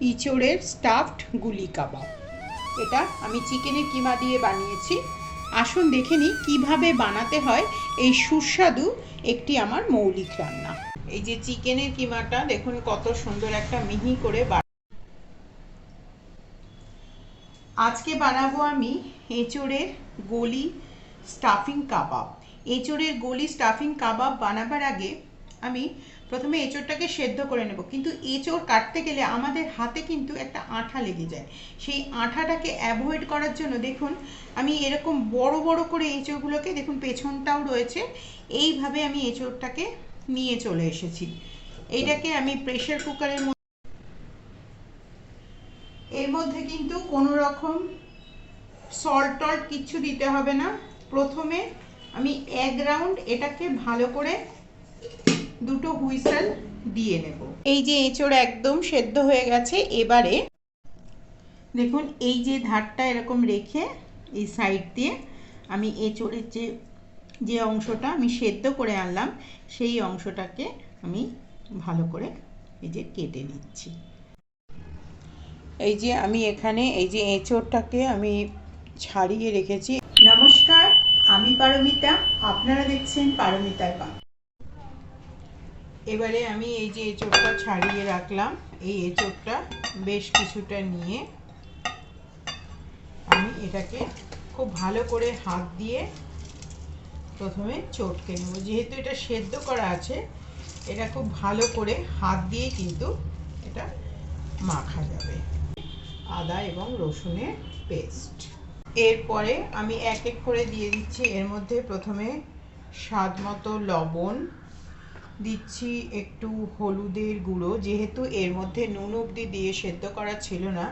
ইঁচড়ের stuffed গুলি কাবাব। এটা আমি চিকেনের কিমা দিয়ে বানিয়েছি। আসুন দেখে নিই কীভাবে বানাতে হয় এই সুস্বাদু একটি আমার মৌলিক রান্না। এই যে চিকেনের কিমাটা, দেখুন কত সুন্দর একটা মিহি করে আজকে বানাবো আমি এঁচড়ের গলি স্টাফিং কাবাব। এঁচড়ের গলি স্টাফিং কাবাব বানাবার আগে আমি প্রথমে এঁচড়টাকে সেদ্ধ করে নেব। কিন্তু এঁচড় কাটতে গেলে আমাদের হাতে কিন্তু একটা আঠা লেগে যায়। সেই আঠাটাকে অ্যাভয়েড করার জন্য দেখুন, আমি এরকম বড় বড় করে এঁচড়গুলোকে দেখুন, পেছনটাও রয়েছে। এইভাবে আমি এঁচড়টাকে নিয়ে চলে এসেছি। এইটাকে আমি প্রেশার কুকারের মধ্যে এর মধ্যে কিন্তু কোনো রকম সল্ট টল্ট কিচ্ছু দিতে হবে না। প্রথমে আমি এক রাউন্ড এটাকে ভালো করে দুটো হুইসেল দিয়ে নেব। এই যে এঁচড় একদম সেদ্ধ হয়ে গেছে এবারে দেখুন এই যে ধারটা এরকম রেখে এই সাইড দিয়ে আমি এঁচড়ের যে যে অংশটা আমি সেদ্ধ করে আনলাম সেই অংশটাকে আমি ভালো করে এই যে কেটে নিচ্ছি। এই যে আমি এখানে এই যে এঁচড়টাকে আমি ছাড়িয়ে রেখেছি। নমস্কার আমি পারমিতা আপনারা দেখছেন পারমিতার পা এবারে আমি এই যে এঁচড়টা ছাড়িয়ে রাখলাম, এই এঁচড়টা বেশ কিছুটা নিয়ে আমি এটাকে খুব ভালো করে হাত দিয়ে প্রথমে চটকে নেব। যেহেতু এটা সেদ্ধ করা আছে, এটা খুব ভালো করে হাত দিয়ে কিন্তু এটা মাখা যাবে। আদা এবং রসুনের পেস্ট। এরপরে আমি এক এক করে দিয়ে দিচ্ছি। এর মধ্যে প্রথমে স্বাদ মতো লবণ দিচ্ছি একটু হলুদের গুঁড়ো। যেহেতু এর মধ্যে নুন অবধি দিয়ে সেদ্ধ করা ছিল না,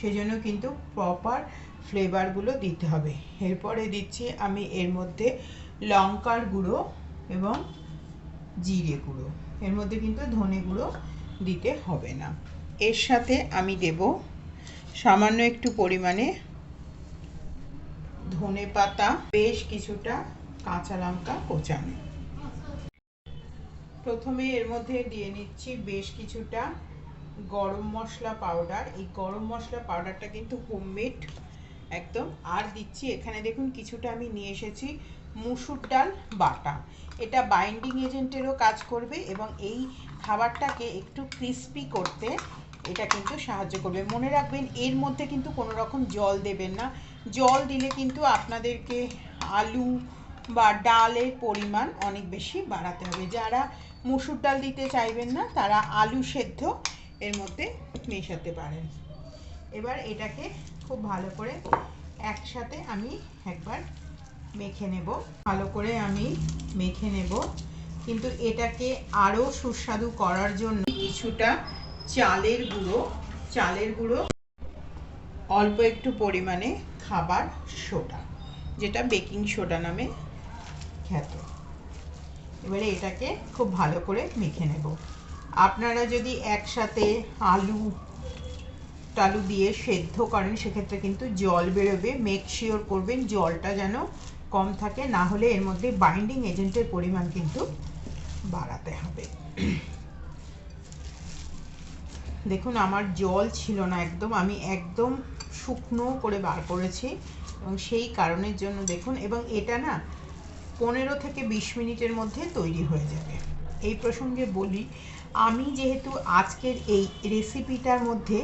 সেজন্য কিন্তু প্রপার ফ্লেভারগুলো দিতে হবে। এরপরে দিচ্ছি আমি এর মধ্যে লঙ্কার গুঁড়ো এবং জিরে গুঁড়ো। এর মধ্যে কিন্তু ধনে গুঁড়ো দিতে হবে না। এর সাথে আমি দেব সামান্য একটু পরিমাণে ধনে পাতা বেশ কিছুটা কাঁচা লঙ্কা, কোচানো। প্রথমে এর মধ্যে দিয়ে নিচ্ছি বেশ কিছুটা গরম মশলা পাউডার। এই গরম মশলা পাউডারটা কিন্তু হোমমেড একদম। আর দিচ্ছি এখানে দেখুন কিছুটা আমি নিয়ে এসেছি মুসুর ডাল বাটা। এটা বাইন্ডিং এজেন্টেরও কাজ করবে এবং এই খাবারটাকে একটু ক্রিস্পি করতে এটা কিন্তু সাহায্য করবে। মনে রাখবেন এর মধ্যে কিন্তু কোনো রকম জল দেবেন না। জল দিলে কিন্তু আপনাদেরকে আলু বা ডালের পরিমাণ অনেক বেশি বাড়াতে হবে। যারা মুসুর ডাল দিতে চাইবেন না, তারা আলু সেদ্ধ এর মধ্যে মেশাতে পারেন। এবার এটাকে খুব ভালো করে একসাথে আমি একবার মেখে নেব। ভালো করে আমি মেখে নেব। কিন্তু এটাকে আরও সুস্বাদু করার জন্য কিছুটা চালের গুঁড়ো চালের গুঁড়ো, অল্প একটু পরিমাণে খাবার সোডা, যেটা বেকিং সোডা নামে খ্যাত। এবারে এটাকে খুব ভালো করে মেখে নেব। আপনারা যদি একসাথে আলু, টালু দিয়ে সেদ্ধ করেন, সেক্ষেত্রে কিন্তু জল বেরোবে। মেক শিওর করবেন জলটা যেন কম থাকে, না হলে এর মধ্যে বাইন্ডিং এজেন্টের পরিমাণ কিন্তু বাড়াতে হবে। দেখুন, আমার জল ছিল না একদম, আমি একদম শুকনো করে বার করেছি এবং সেই কারণের জন্য দেখুন, এবং এটা না পনেরো থেকে বিশ মিনিটের মধ্যে তৈরি হয়ে যাবে। এই প্রসঙ্গে বলি, আমি যেহেতু আজকের এই রেসিপিটার মধ্যে,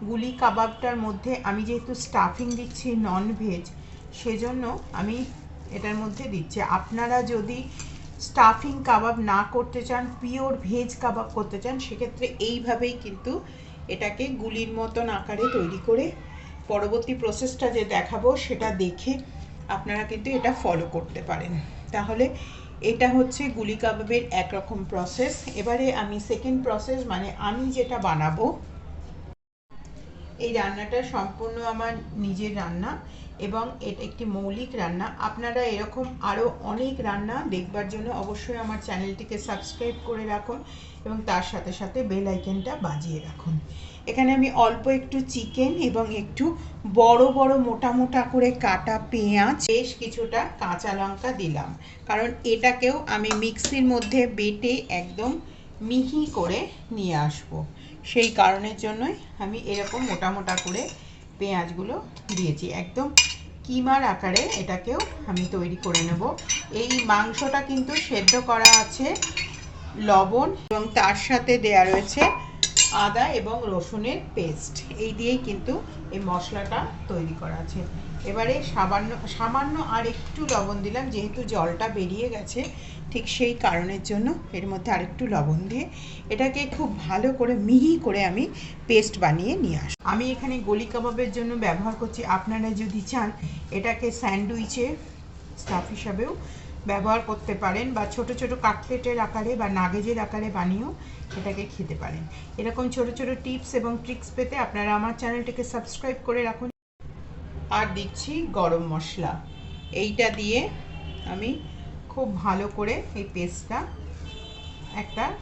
গুলি কাবাবটার মধ্যে আমি যেহেতু স্টাফিং দিচ্ছি নন ভেজ সেজন্য আমি এটার মধ্যে দিচ্ছি। আপনারা যদি স্টাফিং কাবাব না করতে চান পিওর ভেজ কাবাব করতে চান, সেক্ষেত্রে এইভাবেই কিন্তু এটাকে গুলির মতন আকারে তৈরি করে পরবর্তী প্রসেসটা যে দেখাবো, সেটা দেখে আপনারা কিন্তু এটা ফলো করতে পারেন। তাহলে এটা হচ্ছে গুলি কাবাবের একরকম প্রসেস এবারে আমি সেকেন্ড প্রসেস মানে আমি যেটা বানাবো, এই রান্নাটা সম্পূর্ণ আমার নিজের রান্না। এবং এটা একটি মৌলিক রান্না। আপনারা এরকম আরও অনেক রান্না দেখবার জন্য অবশ্যই আমার চ্যানেলটিকে সাবস্ক্রাইব করে রাখুন এবং তার সাথে সাথে বেল আইকনটা বাজিয়ে রাখুন। এখানে আমি অল্প একটু চিকেন এবং একটু বড় বড়, মোটা মোটা করে কাটা পেঁয়াজ, বেশ কিছুটা কাঁচা লঙ্কা দিলাম। কারণ এটাকেও আমি মিক্সির মধ্যে বেটে একদম মিহি করে নিয়ে আসব। সেই কারণের জন্যই আমি এরকম মোটা মোটা করে পেঁয়াজগুলো দিয়েছি। একদম কিমার আকারে এটাকেও আমি তৈরি করে নেব। এই মাংসটা কিন্তু সেদ্ধ করা আছে, লবণ, এবং তার সাথে দেয়া রয়েছে আদা এবং রসুনের পেস্ট এই দিয়েই কিন্তু এই মশলাটা তৈরি করা আছে। এবারে সামান্য সামান্য আর একটু লবণ দিলাম, যেহেতু জলটা বেরিয়ে গেছে, ঠিক সেই কারণের জন্য এর মধ্যে আরেকটু লবণ দিয়ে এটাকে খুব ভালো করে মিহি করে আমি পেস্ট বানিয়ে নিয়ে আসি আমি এখানে গলি কাবাবের জন্য ব্যবহার করছি। আপনারা যদি চান, এটাকে স্যান্ডউইচে স্টাফ হিসাবেও ব্যবহার করতে পারেন বা ছোট ছোট কাটলেটের আকারে বা নাগেজের আকারে বানিয়েও এটাকে খেতে পারেন। এরকম ছোট ছোট টিপস এবং ট্রিক্স পেতে আপনারা আমার চ্যানেলটিকে সাবস্ক্রাইব করে রাখুন। আর দিচ্ছি গরম মশলা। এইটা দিয়ে আমি খুব ভালো করে এই পেস্টটা একটা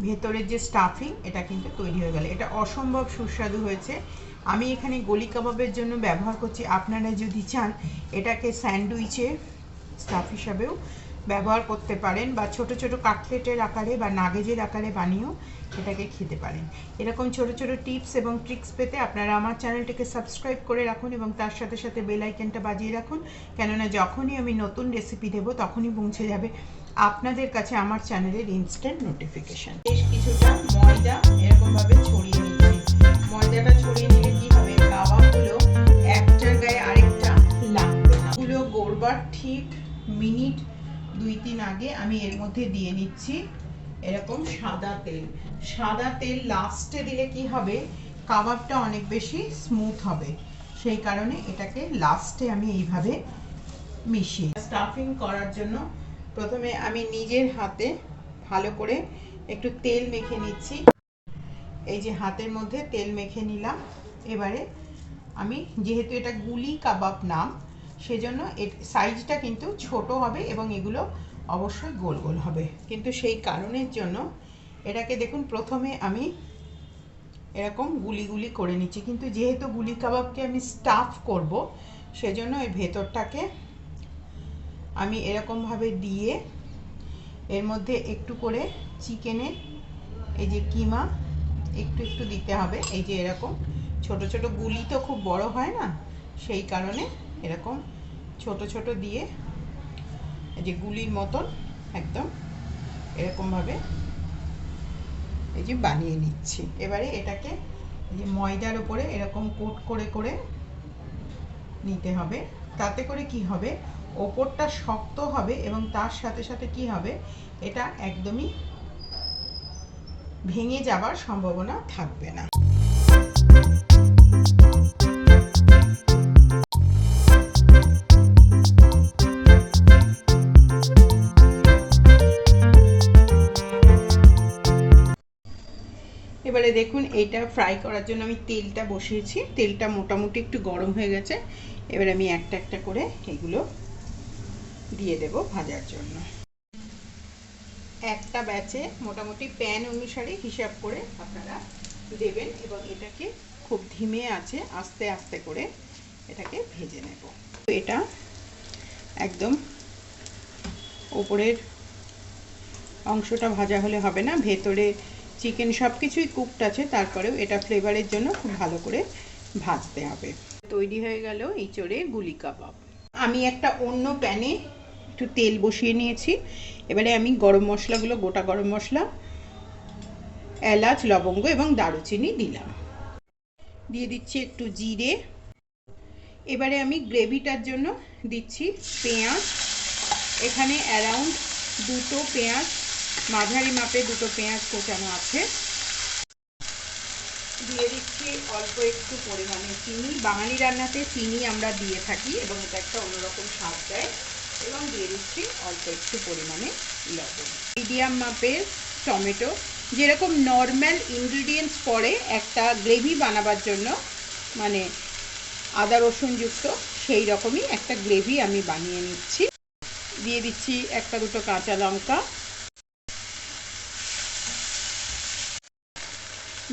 ভেতরের যে স্টাফিং, এটা কিন্তু তৈরি হয়ে গেল। এটা অসম্ভব সুস্বাদু হয়েছে। আমি এখানে গলি কাবাবের জন্য ব্যবহার করছি। আপনারা যদি চান এটাকে স্যান্ডউইচে স্টাফ হিসাবেও ব্যবহার করতে পারেন বা ছোট ছোট কাটলেটের আকারে বা নাগেজের আকারে বানিয়েও এটাকে খেতে পারেন। এরকম ছোট ছোট টিপস এবং ট্রিক্স পেতে আপনারা আমার চ্যানেলটিকে সাবস্ক্রাইব করে রাখুন এবং তার সাথে সাথে বেল আইকনটা বাজিয়ে রাখুন। কেননা যখনই আমি নতুন রেসিপি দেবো, তখনই পৌঁছে যাবে আপনাদের কাছে আমার চ্যানেলের ইনস্ট্যান্ট নোটিফিকেশান বেশ কিছুটা ময়দা এরকমভাবে ছড়িয়ে ময়দাটা ছড়িয়ে নিলে কি হবে? একটার গায়ে আরেকটা লাগবে না। গড়বার ঠিক মিনিট দুই তিন আগে আমি এর মধ্যে দিয়ে নিচ্ছি এরকম সাদা তেল। সাদা তেল লাস্টে দিলে কি হবে? কাবাবটা অনেক বেশি স্মুথ হবে। সেই কারণে এটাকে লাস্টে আমি এইভাবে মিশিয়ে স্টাফিং করার জন্য প্রথমে আমি নিজের হাতে ভালো করে একটু তেল মেখে নিচ্ছি। এই যে হাতের মধ্যে তেল মেখে নিলাম। এবারে আমি যেহেতু এটা গুলি কাবাব নাম সেজন্য এর সাইজটা কিন্তু ছোট হবে এবং এগুলো অবশ্যই গোল গোল হবে। কিন্তু সেই কারণের জন্য এটাকে দেখুন, প্রথমে আমি এরকম গুলি গুলি করে নিচ্ছি। কিন্তু যেহেতু গুলি কাবাবকে আমি স্টাফ করব, সেজন্য এই ভেতরটাকে আমি এরকমভাবে দিয়ে এর মধ্যে একটু করে চিকেনের এই যে কিমা একটু একটু দিতে হবে। এই যে এরকম ছোট ছোট গুলি তো খুব বড় হয় না, সেই কারণে এরকম ছোট ছোট দিয়ে যে গুলির মতন একদম এরকমভাবে এই যে বানিয়ে নিচ্ছি। এবারে এটাকে যে ময়দার উপরে এরকম কোট করে করে নিতে হবে। তাতে করে কি হবে? ওপরটা শক্ত হবে এবং তার সাথে সাথে কি হবে? এটা একদমই ভেঙে যাবার সম্ভাবনা থাকবে না। দেখুন, এটা ফ্রাই করার জন্য আমি তেলটা বসিয়েছি। তেলটা মোটামুটি একটু গরম হয়ে গেছে। এবার আমি একটা একটা করে এগুলো দিয়ে দেব ভাজার জন্য। একটা ব্যাচে মোটামুটি প্যান অনুসারে হিসাব করে আপনারা দেবেন এবং এটাকে খুব ধিমে আছে, আস্তে আস্তে করে এটাকে ভেজে নেব। এটা একদম ওপরের অংশটা ভাজা হলে হবে না, ভেতরে চিকেন সব কিছুই কুকড আছে, তারপরেও এটা ফ্লেভারের জন্য খুব ভালো করে ভাজতে হবে। তৈরি হয়ে গেল ইঁচড়ের গুলি কাবাব। আমি একটা অন্য প্যানে একটু তেল বসিয়ে নিয়েছি। এবারে আমি গরম মশলাগুলো, গোটা গরম মশলা, এলাচ, লবঙ্গ এবং দারুচিনি দিলাম। দিয়ে দিচ্ছি একটু জিরে। এবারে আমি গ্রেভিটার জন্য দিচ্ছি পেঁয়াজ। এখানে অ্যারাউন্ড দুটো পেঁয়াজ মাঝারি মাপে দুটো পেঁয়াজ কোচানো আছে। দিয়ে দিচ্ছি অল্প একটু পরিমাণে চিনি। বাঙালি রান্নাতে চিনি আমরা দিয়ে থাকি এবং এটা একটা অন্যরকম স্বাদ দেয়। এবং দিয়ে দিচ্ছি অল্প একটু পরিমাণে লবণ। মিডিয়াম মাপের টমেটো। যেরকম নর্মাল ইনগ্রিডিয়েন্টস পড়ে একটা গ্রেভি বানাবার জন্য মানে আদা রসুনযুক্ত সেই রকমই একটা গ্রেভি আমি বানিয়ে নিচ্ছি। দিয়ে দিচ্ছি একটা দুটো কাঁচা লঙ্কা।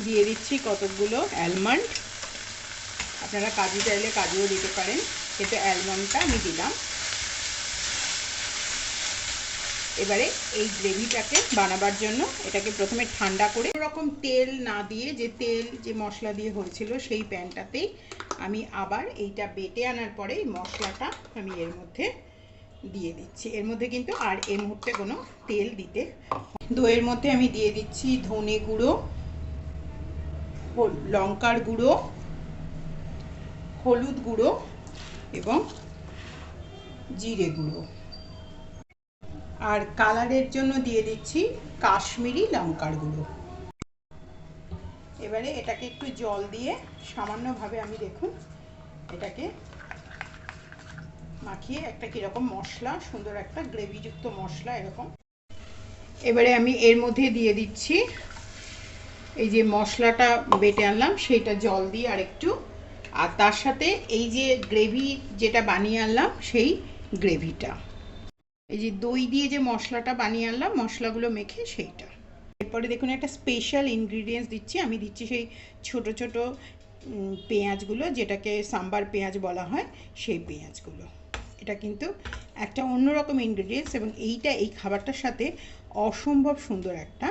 দিয়ে দিচ্ছি কতকগুলো অ্যালমন্ড আপনারা কাজু চাইলে কাজুও দিতে পারেন। এতে অ্যালমন্ডটা আমি দিলাম। এবারে এই গ্রেভিটাকে বানাবার জন্য এটাকে প্রথমে ঠান্ডা করে রকম তেল না দিয়ে যে তেল, যে মশলা দিয়ে হয়েছিল সেই প্যানটাতেই আমি আবার এইটা বেটে আনার পরে মশলাটা আমি এর মধ্যে দিয়ে দিচ্ছি। এর মধ্যে কিন্তু আর এই মুহূর্তে কোনো তেল দিতে দইয়ের মধ্যে আমি দিয়ে দিচ্ছি ধনে গুঁড়ো। লঙ্কার গুঁড়ো, হলুদ গুঁড়ো এবং জিরে গুঁড়ো। আর কালারের জন্য দিয়ে দিচ্ছি কাশ্মীরি লঙ্কার গুঁড়ো। এবারে এটাকে একটু জল দিয়ে সামান্যভাবে আমি দেখুন, এটাকে মাখিয়ে একটা কীরকম মশলা, সুন্দর একটা গ্রেভিযুক্ত মশলা এরকম। এবারে আমি এর মধ্যে দিয়ে দিচ্ছি এই যে মশলাটা বেটে আনলাম, সেইটা জল দিয়ে আর একটু আর তার সাথে এই যে গ্রেভি যেটা বানিয়ে আনলাম, সেই গ্রেভিটা। এই যে দই দিয়ে যে মশলাটা বানিয়ে আনলাম, মশলাগুলো মেখে সেইটা। এরপরে দেখুন, একটা স্পেশাল ইনগ্রিডিয়েন্টস দিচ্ছি। আমি দিচ্ছি সেই ছোট ছোট পেঁয়াজগুলো, যেটাকে সাম্বার পেঁয়াজ বলা হয়, সেই পেঁয়াজগুলো। এটা কিন্তু একটা অন্যরকম ইনগ্রিডিয়েন্টস এবং এইটা, এই খাবারটার সাথে অসম্ভব সুন্দর একটা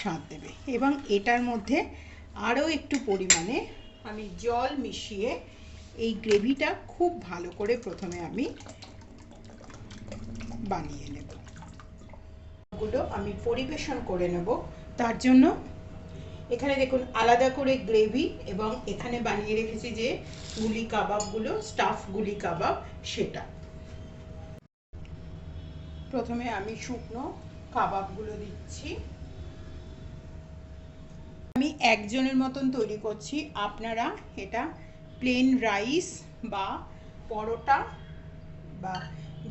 স্বাদ দেবে। এবং এটার মধ্যে আরও একটু পরিমাণে আমি জল মিশিয়ে এই গ্রেভিটা খুব ভালো করে প্রথমে আমি বানিয়ে নেব। গুলো আমি পরিবেশন করে নেব। তার জন্য এখানে দেখুন আলাদা করে গ্রেভি এবং এখানে বানিয়ে রেখেছি যে গুলি কাবাবগুলো, স্টাফ গুলি কাবাব, সেটা। প্রথমে আমি শুকনো কাবাবগুলো দিচ্ছি। আমি একজনের মতন তৈরি করছি। আপনারা এটা প্লেন রাইস বা পরোটা বা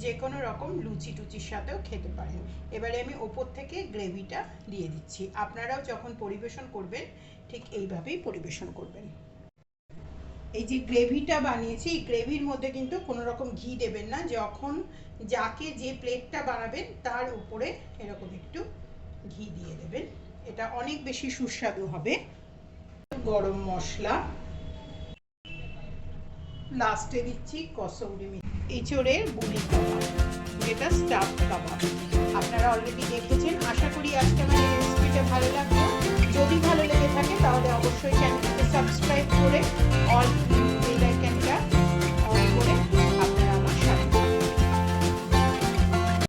যে কোনো রকম লুচি টুচির সাথেও খেতে পারেন। এবারে আমি ওপর থেকে গ্রেভিটা দিয়ে দিচ্ছি। আপনারাও যখন পরিবেশন করবেন, ঠিক এইভাবেই পরিবেশন করবেন। এই যে গ্রেভিটা বানিয়েছি, এই গ্রেভির মধ্যে কিন্তু কোনো রকম ঘি দেবেন না। যখন যাকে যে প্লেটটা বানাবেন, তার উপরে এরকম একটু ঘি দিয়ে দেবেন। এটা অনেক বেশি সুস্বাদু হবে। গরম মশলা। লাস্টে দিচ্ছি কসৌরি মিথি এঁচড়ের বুডি কাবাব যেটা স্টাফ কাবাব আপনারা অলরেডি দেখেছেন। আশা করি আজকে আমার এই রেসিপিটা ভালো লাগবে যদি ভালো লেগে থাকে তাহলে অবশ্যই চ্যানেলটিকে সাবস্ক্রাইব করে অল বেল অন করে